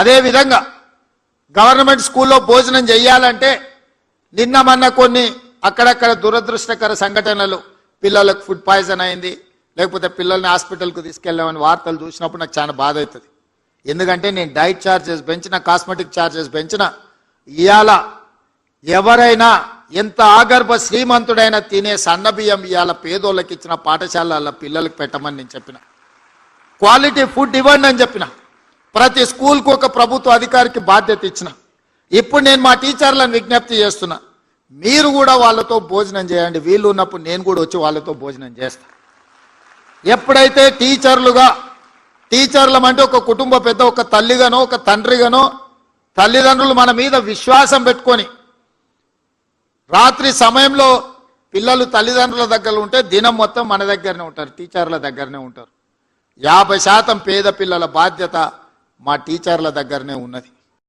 అదేవిధంగా గవర్నమెంట్ స్కూల్లో భోజనం చేయాలంటే నిన్న మొన్న కొన్ని అక్కడక్కడ దురదృష్టకర సంఘటనలు. పిల్లలకు ఫుడ్ పాయిజన్ అయింది. లేకపోతే పిల్లల్ని హాస్పిటల్కు తీసుకెళ్ళామని వార్తలు చూసినప్పుడు నాకు చాలా బాధ అవుతుంది. ఎందుకంటే నేను డైట్ ఛార్జెస్ పెంచిన కాస్మెటిక్ ఛార్జెస్ పెంచిన. ఇవాళ ఎవరైనా ఎంత ఆగర్భ శ్రీమంతుడైనా తినే సన్న బియ్యం ఇవాళ పేదోళ్ళకి ఇచ్చిన పాఠశాలల పిల్లలకు పెట్టమని నేను చెప్పిన. క్వాలిటీ ఫుడ్ ఇవ్వండి అని చెప్పిన. ప్రతి స్కూల్కు ఒక ప్రభుత్వ అధికారికి బాధ్యత ఇచ్చిన. ఇప్పుడు నేను మా టీచర్లను విజ్ఞప్తి చేస్తున్నా. మీరు కూడా వాళ్ళతో భోజనం చేయండి. వీళ్ళు ఉన్నప్పుడు నేను కూడా వచ్చి వాళ్ళతో భోజనం చేస్తా. ఎప్పుడైతే టీచర్లుగా టీచర్లం అంటే ఒక కుటుంబ పెద్ద ఒక తల్లిగానో ఒక తండ్రిగానో తల్లిదండ్రులు మన మీద విశ్వాసం పెట్టుకొని రాత్రి సమయంలో పిల్లలు తల్లిదండ్రుల దగ్గర ఉంటే దినం మొత్తం మన దగ్గరనే ఉంటారు టీచర్ల దగ్గరనే ఉంటారు. యాభై శాతం పేద పిల్లల బాధ్యత మా టీచర్ల దగ్గరనే ఉన్నది.